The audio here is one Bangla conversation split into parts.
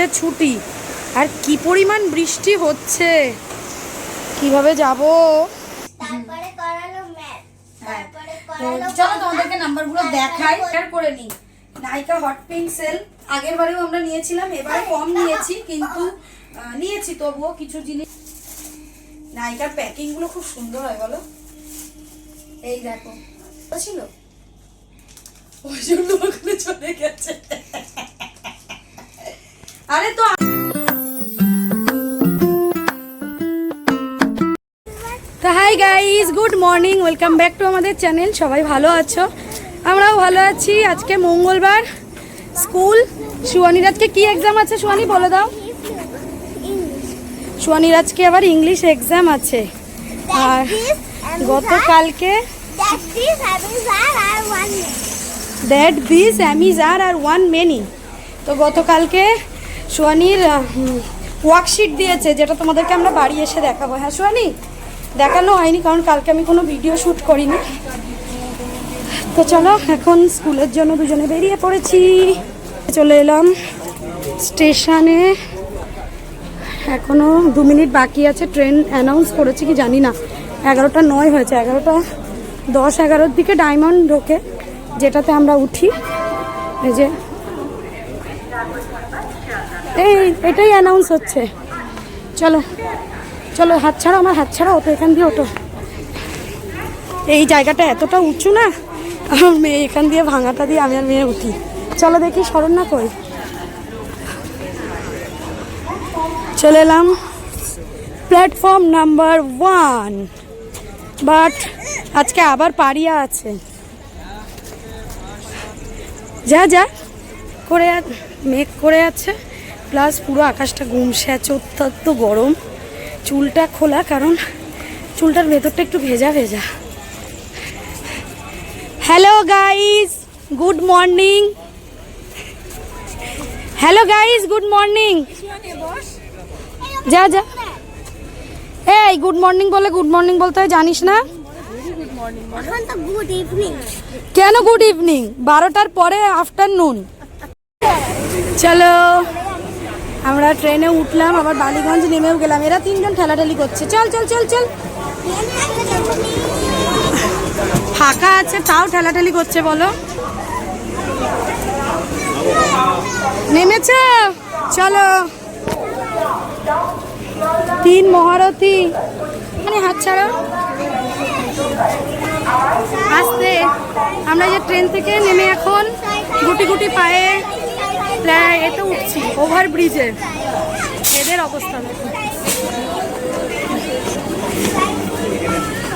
কুড়িতে ছুটি। আর কি পরিমাণ বৃষ্টি হচ্ছে? কীভাবে যাব? চলো তোমাদেরকে নাম্বারগুলো দেখাই। শেয়ার করে নিই। নাইকা হট আগের বারেও আমরা নিয়েছিলাম এবারে কম নিয়েছি কিন্তু নিয়েছি তবুও কিছু জিনিস। নাইকার প্যাকিংগুলো খুব সুন্দর হয় বলো। এই দেখো। ছিল? ওই জন্য ওখানে চলে গেছে। আরে তো তো hi guys good morning welcome back to আমাদের চ্যানেল সবাই ভালো আছো? আমরাও ভালো আছি, আজকে মঙ্গলবার স্কুল সুয়ানির আজকে কি এক্সাম আছে সুয়ানি, বলে দাও। সুয়ানির আজকে আবার ইংলিশ এক্সাম আছে। আর গতকালকে দ্যাট দিস অ্যামিজার আর ওয়ান মেনি তো গতকালকে সোয়ানির ওয়ার্কশিট দিয়েছে, যেটা তোমাদেরকে আমরা বাড়ি এসে দেখাবো। হ্যাঁ সোয়ানি দেখানো হয়নি, কারণ কালকে আমি কোনো ভিডিও শ্যুট করিনি। তো চলো, এখন স্কুলের জন্য দুজনে বেরিয়ে পড়েছি। চলে এলাম স্টেশনে। এখনও দু মিনিট বাকি আছে, ট্রেন অ্যানাউন্স করেছে কি জানি না। এগারোটা নয় হয়েছে, এগারোটা দশ, এগারোর দিকে ডায়মন্ড ঢোকে, যেটাতে আমরা উঠি। এই যে এই, এটাই অ্যানাউন্স হচ্ছে। চলো চলো, হাত ছাড়া আমার, হাত ছাড়ো ওটো এখান দিয়ে ওটো এই জায়গাটা এতটা উঁচু না, আমার মেয়ে এখান দিয়ে ভাঙাটা দিয়ে আমি আর মেয়ে উঠি। চলো দেখি স্মরণ না কই। চলে এলাম। প্ল্যাটফর্ম নাম্বার ওয়ান বাট আজকে আবার পারিয়া আছে। যা যা, করে মেঘ করে আছে। প্লাস পুরো আকাশটা আছে অত্যন্ত গরম। চুলটা খোলা, কারণ চুলটার ভেতরটা একটু ভেজা ভেজা। Hello guys good morning hello guys good morning যা যা। এই গুড মর্নিং বলে গুড মর্নিং বলতে জানিস না? কেন গুড ইভিনিং বারোটার পরে আফটারনুন চলো। আমরা ট্রেনে উঠলাম, আবার বালিগঞ্জ নেমেও গেলাম। এরা তিনজন ঠেলাঠেলি করছে। চল চল চল চল। ফাঁকা আছে, তাও ঠেলাঠেলি করছে, বলো। নেমেছ? চলো। তিন মহারথী। মানে হাত ছাড়ো আসতে। আমরা যে ট্রেন থেকে নেমে এখন গুটি গুটি পায়ে প্রায় এতে উঠছি ওভার ব্রিজে এদের অবস্থা।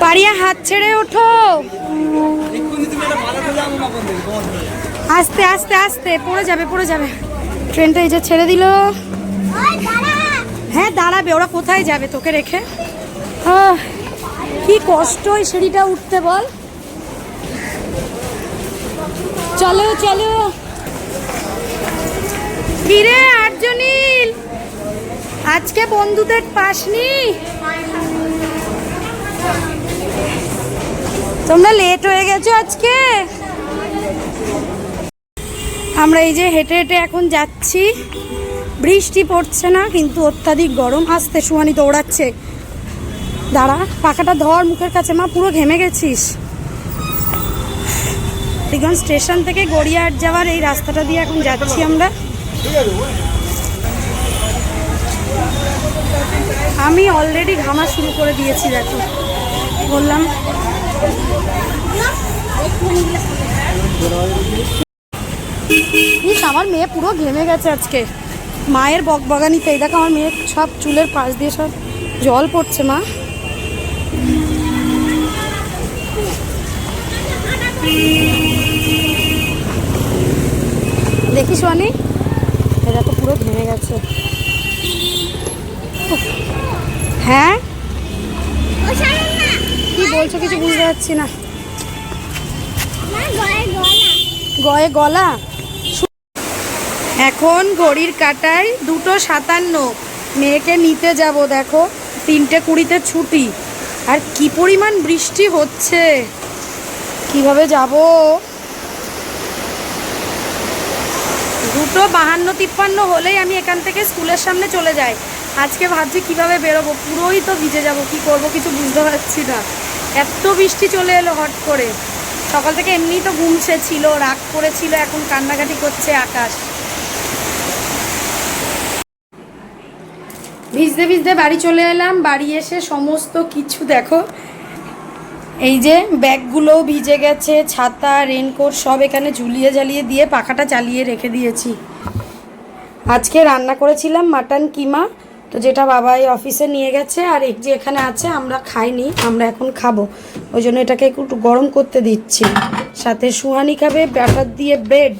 পারিয়া, হাত ছেড়ে ওঠো। আস্তে আস্তে আস্তে, পড়ে যাবে পড়ে যাবে। ট্রেনটা এই যে ছেড়ে দিল। হ্যাঁ দাঁড়াবে, ওরা কোথায় যাবে তোকে রেখে? কি কষ্ট ওই সিঁড়িটা উঠতে বল। চলো চলো। কিরে আর্জনীল আজকে বন্ধুদের পাসনি? তোমরা লেট হয়ে গেছো আজকে? আমরা এই যে হেঁটে হেঁটে এখন যাচ্ছি। বৃষ্টি পড়ছে না, কিন্তু অত্যাধিক গরম। আসতে সুহানি দৌড়াচ্ছে। দাঁড়া, পাখাটা ধর মুখের কাছে। মা, পুরো ঘেমে গেছিস। স্টেশন থেকে গড়িয়াহাট যাওয়ার এই রাস্তাটা দিয়ে এখন যাচ্ছি আমরা। আমি অলরেডি ঘামা শুরু করে দিয়েছি, দেখো। বললাম। আমার মেয়ে পুরো ঘেমে গেছে আজকে। মায়ের বকবগানিতে দেখো আমার মেয়ের সব চুলের পাশ দিয়ে সব জল পড়ছে, মা। দেখিস অনি এটা তো পুরো ভেঙে গেছে। হ্যাঁ? কি বলছো কিছু বুঝতে পারছি না। গয়ে গলা। এখন ঘড়ির কাটায় দুটো সাতান্ন। মেয়েকে নিতে যাব, দেখো। তিনটে কুড়িতে ছুটি। আর কি পরিমাণ বৃষ্টি হচ্ছে। কীভাবে যাব? দুটো বাহান্ন তিপ্পান্ন হলেই আমি এখান থেকে স্কুলের সামনে চলে যাই। আজকে ভাবছি কীভাবে বেরোবো? পুরোই তো ভিজে যাব, কি করব কিছু বুঝতে পারছি না। এত বৃষ্টি চলে এলো হট করে। সকাল থেকে এমনিই তো ঘুমছে ছিল রাগ করেছিল, এখন কান্নাকাটি করছে আকাশ। ভিজতে ভিজতে বাড়ি চলে এলাম, বাড়ি এসে সমস্ত কিছু দেখো। এই যে ব্যাগগুলোও ভিজে গেছে, ছাতা রেনকোট সব এখানে ঝুলিয়ে ঝালিয়ে দিয়ে পাখাটা চালিয়ে রেখে দিয়েছি। আজকে রান্না করেছিলাম মাটন কিমা, তো যেটা বাবাই অফিসে নিয়ে গেছে, আর এক যে এখানে আছে আমরা খাইনি, আমরা এখন খাব। ওই জন্য এটাকে একটু গরম করতে দিচ্ছি। সাথে সুহানি খাবে, ব্যাটার দিয়ে ব্রেড।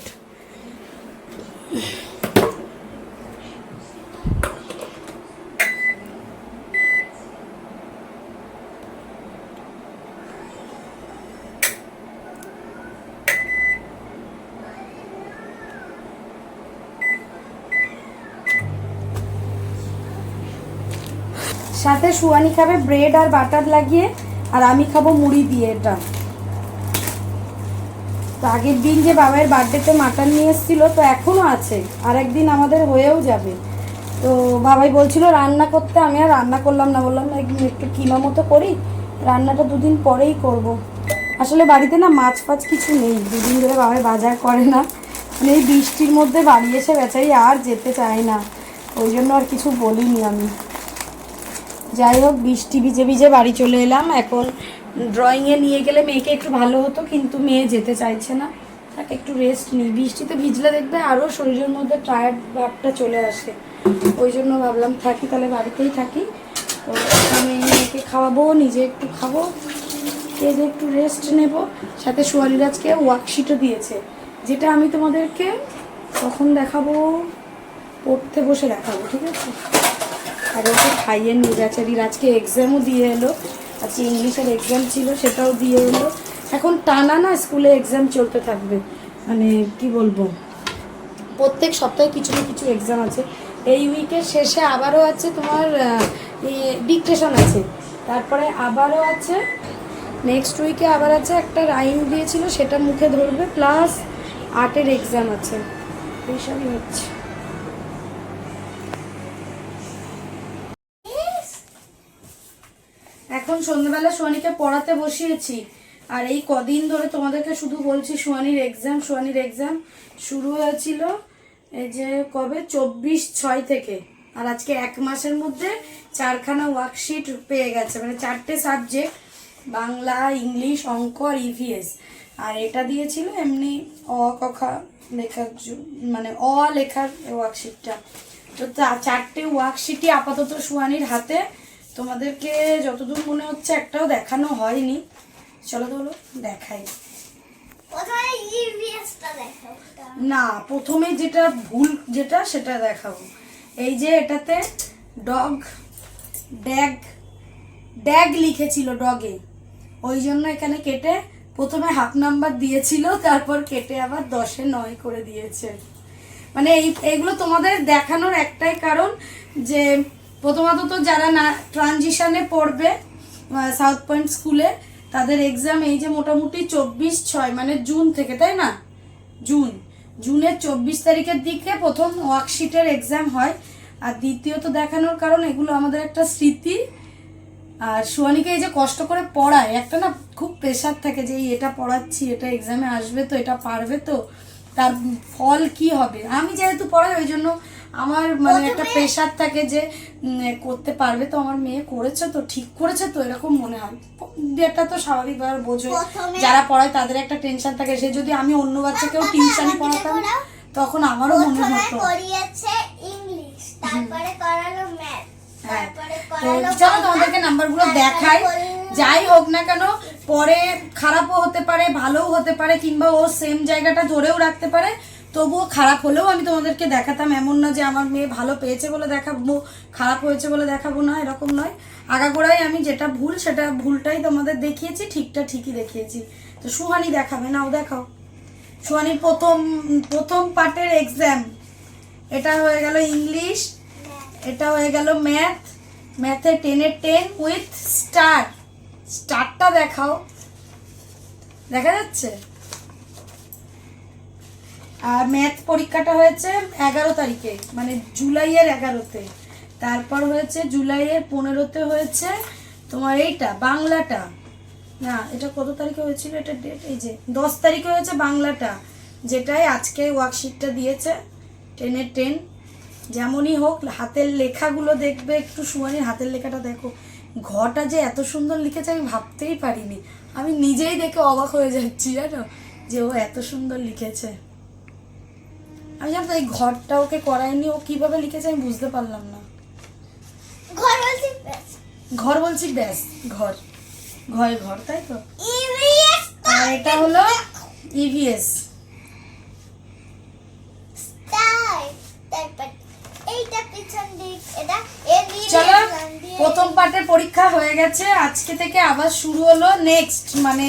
সাথে সুয়ানি খাবে ব্রেড আর বাটার লাগিয়ে, আর আমি খাব মুড়ি দিয়ে এটা। তো আগের দিন যে বাবার বার্থডেতে মাটন নিয়ে এসেছিল, তো এখনও আছে আর একদিন আমাদের হয়েও যাবে। তো বাবাই বলছিল, রান্না করতে আমি আর রান্না করলাম না। বললাম, না একদিন একটু কিমা মতো করি, রান্নাটা দুদিন পরেই করব। আসলে বাড়িতে না মাছ ফাছ কিছু নেই, দুদিন ধরে বাবাই বাজার করে না। মানে এই বৃষ্টির মধ্যে বাড়ি এসে বেচারি আর যেতে চায় না, ওই জন্য আর কিছু বলিনি আমি। যাই হোক বৃষ্টি ভিজে ভিজে বাড়ি চলে এলাম। এখন ড্রয়িংয়ে নিয়ে গেলে মেয়েকে একটু ভালো হতো, কিন্তু মেয়ে যেতে চাইছে না। তাকে একটু রেস্ট নিই। বৃষ্টিতে ভিজলে দেখবে আরও শরীরের মধ্যে টায়ার্ড ভাবটা চলে আসে। ওই জন্য ভাবলাম থাকি, তাহলে বাড়িতেই থাকি। তো আমি মেয়েকে খাওয়াবো, নিজে একটু খাব। দিয়ে একটু রেস্ট নেব। সাথে সোয়ালিরাজকে ওয়ার্কশিটও দিয়েছে। যেটা আমি তোমাদেরকে তখন দেখাবো, পড়তে বসে দেখাবো, ঠিক আছে? আর ওকে খাইয়ে নিয়ে বেচারি আজকে এক্সামও দিয়ে এলো। আজকে ইংলিশের এক্সাম ছিল, সেটাও দিয়ে এলো। এখন টানা না স্কুলে এক্সাম চলতে থাকবে। মানে কি বলব? প্রত্যেক সপ্তাহে কিছু না কিছু এক্সাম আছে। এই উইকের শেষে আবারও আছে তোমার ডিকটেশন আছে। তারপরে আবারও আছে নেক্সট উইকে আবার আছে একটা রাইম দিয়েছিল, সেটা মুখে ধরবে প্লাস আর্টের এক্সাম আছে। এইসবই হচ্ছে। এখন সন্ধ্যাবেলা সোয়ানিকে পড়াতে বসিয়েছি। আর এই কদিন ধরে তোমাদেরকে শুধু বলছি সোয়ানির এক্সাম সোয়ানির এক্সাম শুরু হয়েছিল এই যে কবে? চব্বিশ ছয় থেকে। আর আজকে এক মাসের মধ্যে চারখানা ওয়ার্কশিট পেয়ে গেছে। মানে চারটে সাবজেক্ট বাংলা, ইংলিশ অঙ্ক আর ইভিএস আর এটা দিয়েছিল এমনি অ কখা লেখার মানে অ লেখার ওয়ার্কশিটটা তো তা- চারটে ওয়ার্কশিটই আপাতত সুয়ানির হাতে তোমাদেরকে যতদূর মনে হচ্ছে একটাও দেখানো হয়নি। চলো হলো দেখাই। না প্রথমে যেটা ভুল যেটা সেটা দেখাবো। এই যে এটাতে ডগ ড্যাগ ড্যাগ লিখেছিল ডগে। ওই জন্য এখানে কেটে প্রথমে হাফ নাম্বার দিয়েছিল তারপর কেটে আবার দশে নয় করে দিয়েছে। মানে এই এইগুলো তোমাদের দেখানোর একটাই কারণ যে প্রথমত তো যারা না ট্রানজিশনে পড়বে সাউথ পয়েন্ট স্কুলে তাদের এক্সাম এই যে মোটামুটি চব্বিশ ছয় মানে জুন থেকে, তাই না? জুন জুনের চব্বিশ তারিখের দিকে প্রথম ওয়ার্কশিটের এক্সাম হয়। আর দ্বিতীয়ত দেখানোর কারণ, এগুলো আমাদের একটা স্মৃতি। আর সোয়ানিকে এই যে কষ্ট করে পড়ায়, একটা না খুব প্রেশার থাকে যে এটা পড়াচ্ছি, এটা এক্সামে আসবে তো, এটা পারবে তো, তার ফল কি হবে? আমি যেহেতু পড়াই, ওই জন্য আমার মানে একটা প্রেশার থাকে যে করতে পারবে তো আমার মেয়ে করেছে তো ঠিক করেছে তো এরকম মনে হয়। এটা তো স্বাভাবিকভাবে বোঝো যারা পড়ায় তাদের একটা টেনশন থাকে সে যদি আমি অন্য বাচ্চাকেও টিউশনই পড়াতাম তখন আমারও মনে হতো। ইংলিশ তারপরে করালো ম্যাথ হ্যাঁ। চলো তোমাদেরকে নাম্বারগুলো দেখাই। যাই হোক না কেন পরে খারাপও হতে পারে ভালোও হতে পারে কিংবা ও সেম জায়গাটা ধরেও রাখতে পারে। তবুও খারাপ হলেও আমি তোমাদেরকে দেখাতাম এমন না যে আমার মেয়ে ভালো পেয়েছে বলে দেখাবো, খারাপ হয়েছে বলে দেখাবো না, এরকম নয়। আগাগোড়াই আমি যেটা ভুল সেটা ভুলটাই তোমাদের দেখিয়েছি, ঠিকটা ঠিকই দেখিয়েছি। তো সুহানি দেখাবে, নাও দেখাও। সুহানির প্রথম প্রথম পার্টের এক্সাম এটা হয়ে গেল ইংলিশ, এটা হয়ে গেল ম্যাথ ম্যাথে টেনের টেন উইথ স্টার স্টারটা দেখাও। দেখা যাচ্ছে? আর ম্যাথ পরীক্ষাটা হয়েছে এগারো তারিখে মানে জুলাইয়ের এগারোতে। তারপর হয়েছে জুলাইয়ের পনেরোতে হয়েছে তোমার এইটা, বাংলাটা। না, এটা কত তারিখে হয়েছিল? এটা ডেট এই যে, দশ তারিখে হয়েছে বাংলাটা, যেটাই আজকে ওয়ার্কশিটটা দিয়েছে টেনের টেন যেমনই হোক, হাতের লেখাগুলো দেখবে, একটু সুমানির হাতের লেখাটা দেখো। ঘটা যে এত সুন্দর লিখেছে, আমি ভাবতেই পারিনি। আমি নিজেই দেখে অবাক হয়ে যাচ্ছি, জানো? যে ও এত সুন্দর লিখেছে। আমি জানো এই ঘরটা ওকে করায়নি ও কীভাবে লিখেছে আমি বুঝতে পারলাম না। ঘর বলছি। ঘর বলছি ব্যাস ঘর। ঘরে ঘর তাই তো? EVS আর এটা হলো E ইভিএস চলো প্রথম পার্টের পরীক্ষা হয়ে গেছে আজকে থেকে আবার শুরু হলো নেক্সট মানে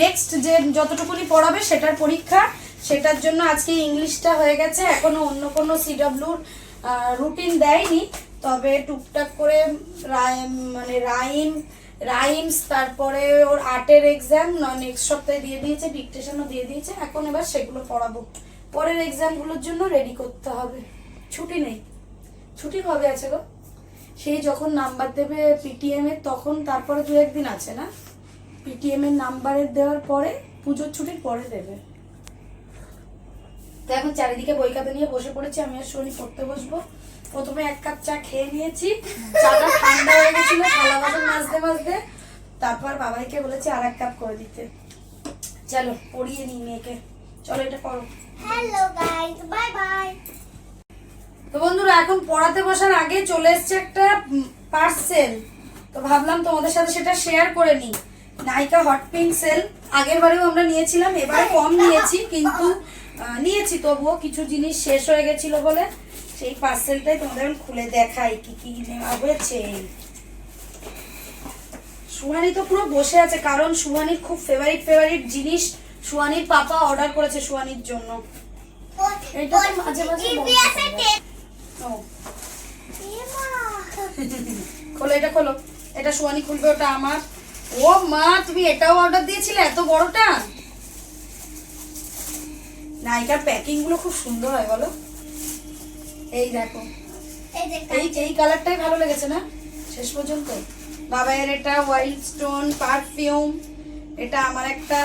নেক্সট যে যতটুকুনি পড়াবে সেটার পরীক্ষা। সেটার জন্য আজকে ইংলিশটা হয়ে গেছে। এখনও অন্য কোনো সিডব্লিউর রুটিন দেয়নি। তবে টুকটাক করে রাইম মানে রাইম, রাইমস, তারপরে ওর আর্টের এক্সাম নেক্সট সপ্তাহে দিয়ে দিয়েছে ডিকটেশনও দিয়ে দিয়েছে। এখন এবার সেগুলো পড়াবো। পরের এক্সামগুলোর জন্য রেডি করতে হবে। ছুটি নেই। ছুটি কবে আছে গো? সেই যখন নাম্বার দেবে পিটিএম এর তখন তারপরে দু একদিন আছে না? পিটিএম এর নাম্বারের দেওয়ার পরে পুজোর ছুটির পরে দেবে। তো এখন চারিদিকে বই খাতা নিয়ে বসে পড়েছি আমি আর শনি পড়তে বসবো। প্রথমে এক কাপ চা খেয়ে নিয়েছি চাটা ঠান্ডা হয়ে গেছিল থালা বাসন মাজতে মাজতে। তারপর বাবাইকে বলেছি আর এক কাপ করে দিতে। চলো পড়িয়ে নিই মেয়েকে। চলো এটা করো হ্যালো গাইস বাই বাই তো বন্ধুরা এখন পড়াতে বসার আগে চলে এসছে একটা পার্সেল তো ভাবলাম তোমাদের সাথে সেটা শেয়ার করে নিই। নাইকা হট পিঙ্ক সেল আগের বারেও আমরা নিয়েছিলাম এবারে কম নিয়েছি কিন্তু নিয়েছি, তবুও কিছু জিনিস শেষ হয়ে গেছিল বলে সেই পার্সেলটাই তোমাদের খুলে দেখাই কি কি নেওয়া হয়েছে। সুহানি তো পুরো বসে আছে, কারণ সুহানির খুব ফেভারিট ফেভারিট জিনিস সুহানির পাপা অর্ডার করেছে সুহানির জন্য। এটা মাঝে মাঝে খোলো, এটা খোলো। এটা সোয়ানি খুলবে, ওটা আমার। ও মা, তুমি এটাও অর্ডার দিয়েছিলে? এত বড়টা? নাইকার প্যাকিংগুলো খুব সুন্দর হয় বলো। এই দেখো। এই যে এই এই কালারটাই ভালো লেগেছে না? শেষ পর্যন্ত। বাবাইয়ের এটা ওয়াইল্ড স্টোন পারফিউম এটা আমার একটা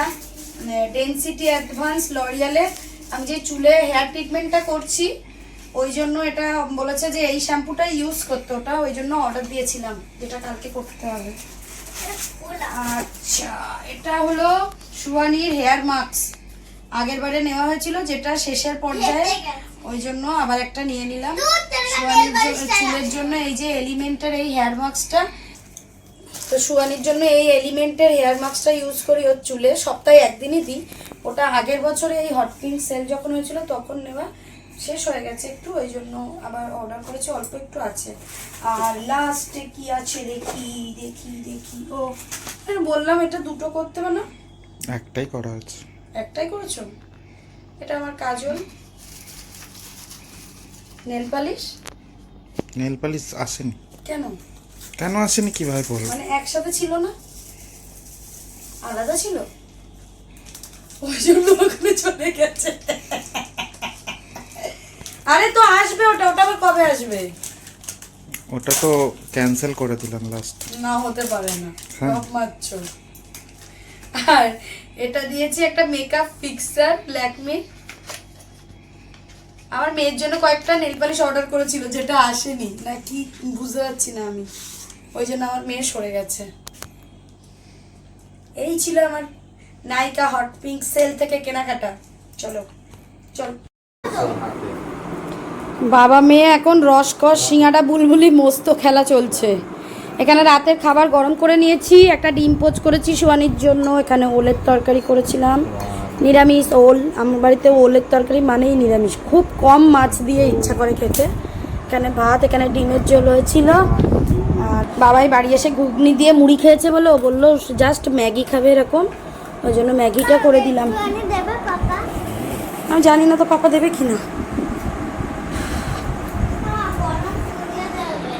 ডেনসিটি অ্যাডভান্স লরিয়ালের আমি যে চুলে হেয়ার ট্রিটমেন্টটা করছি ওই জন্য এটা বলেছে যে এই শ্যাম্পুটা ইউজ করতে। ওটা ওই জন্য অর্ডার দিয়েছিলাম যেটা কালকে করতে হবে। আচ্ছা এটা হলো সুয়ানির হেয়ার মাস্ক আগের বারে নেওয়া হয়েছিল যেটা শেষের পর্যায়ে। ওই জন্য আবার একটা নিয়ে নিলাম। চুলের জন্য এই যে এলিমেন্টের এই হেয়ার মাস্কটা তো সুয়ানির জন্য এই এলিমেন্টের হেয়ার মাস্কটা ইউজ করি ওর চুলে। সপ্তাহে একদিনই দিই। ওটা আগের বছরে এই হট পিঙ্ক সেল যখন হয়েছিল তখন নেওয়া শেষ হয়ে গেছে একটু ওই জন্য আবার অর্ডার করেছি অল্প একটু আছে। আর লাস্টে কি আছে দেখি দেখি দেখি। ও বললাম এটা দুটো করতে হবে না? একটাই করা হচ্ছে একটাই করেছ? এটা আমার কাজল। Nail polish? নেল পালিশ আসেনি। কেন? কেন আসেনি কীভাবে বলব মানে একসাথে ছিল না? আলাদা ছিল? ওই জন্য ওখানে চলে গেছে। আরে তো আসবে ওটা ওটা আবার কবে আসবে? ওটা তো ক্যান্সেল করে দিলাম লাস্ট না হতে পারে না। হ্যাঁ। সব মারছো আর এটা দিয়েছি একটা মেকআপ ফিক্সার ল্যাকমি আমার মেয়ের জন্য কয়েকটা নেল পালিশ অর্ডার করেছিল, যেটা আসেনি। না কি বুঝতে পারছি না আমি। ওই জন্য আমার মেয়ে সরে গেছে। এই ছিল আমার নাইকা হট পিঙ্ক সেল থেকে কেনাকাটা। চলো, চল। বাবা মেয়ে এখন রসকস, সিঙ্গাটা, বুলবুলি, মস্ত খেলা চলছে। এখানে রাতের খাবার গরম করে নিয়েছি একটা ডিম পোচ করেছি সোয়ানির জন্য এখানে ওলের তরকারি করেছিলাম। নিরামিষ ওল আমার বাড়িতে ওলের তরকারি মানেই নিরামিষ। খুব কম মাছ দিয়ে ইচ্ছা করে খেতে। এখানে ভাত এখানে ডিমের ঝোল হয়েছিল। আর বাবাই বাড়ি এসে ঘুগনি দিয়ে মুড়ি খেয়েছে বলে ও বলল জাস্ট ম্যাগি খাবে এরকম। ওই জন্য ম্যাগিটা করে দিলাম। মানে আমি জানি না তো পাপা দেবে কি না হ্যাঁ, গরম করে দেবে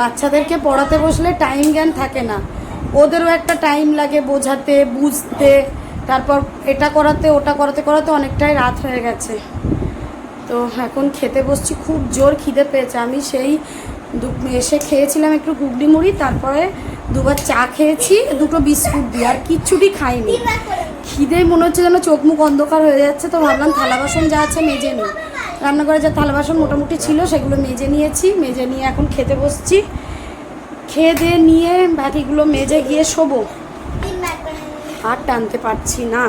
বাচ্চাদেরকে পড়াতে বসলে টাইম জ্ঞান থাকে না। ওদেরও একটা টাইম লাগে বোঝাতে, বুঝতে। তারপর এটা করাতে, ওটা করাতে করাতে অনেকটাই রাত হয়ে গেছে। তো এখন খেতে বসছি, খুব জোর খিদে পেয়েছে। আমি সেই এসে খেয়েছিলাম একটু ঘুগনি মুড়ি, তারপরে দুবার চা খেয়েছি, দুটো বিস্কুট দিয়ে। আর কিচ্ছুটি খাইনি। খিদে মনে হচ্ছে যেন চোখ মুখ অন্ধকার হয়ে যাচ্ছে, তো ভাবলাম থালা বাসন যা আছে মেজে নিই। রান্নাঘরে যা থালা বাসন মোটামুটি ছিল, সেগুলো মেজে নিয়েছি। মেজে নিয়ে এখন খেতে বসছি। খেয়ে দিয়ে নিয়ে বাকিগুলো মেজে গিয়ে শোবো। আর টানতে পারছি না।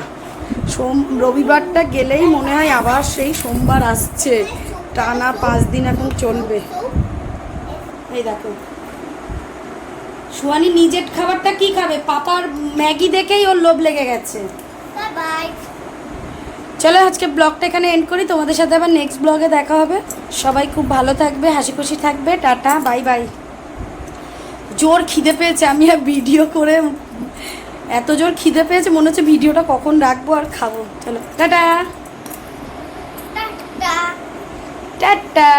সোম, রবিবারটা গেলেই মনে হয় আবার সেই সোমবার আসছে। টানা পাঁচ দিন এখন চলবে। এই দেখো। সুয়ানি নিজের খাবারটা কি খাবে? পাপার ম্যাগি দেখেই ওর লোভ লেগে গেছে। বাই চলো আজকে ব্লগটা এখানে এন্ড করি। তোমাদের সাথে আবার নেক্সট ব্লগে দেখা হবে। সবাই খুব ভালো থাকবে হাসি খুশি থাকবে। টাটা বাই বাই জোর খিদে পেয়েছে আমি আর ভিডিও করে এত জোর খিদে পেয়েছে মনে হচ্ছে ভিডিওটা কখন রাখব আর খাব। চলো টাটা। টাটা।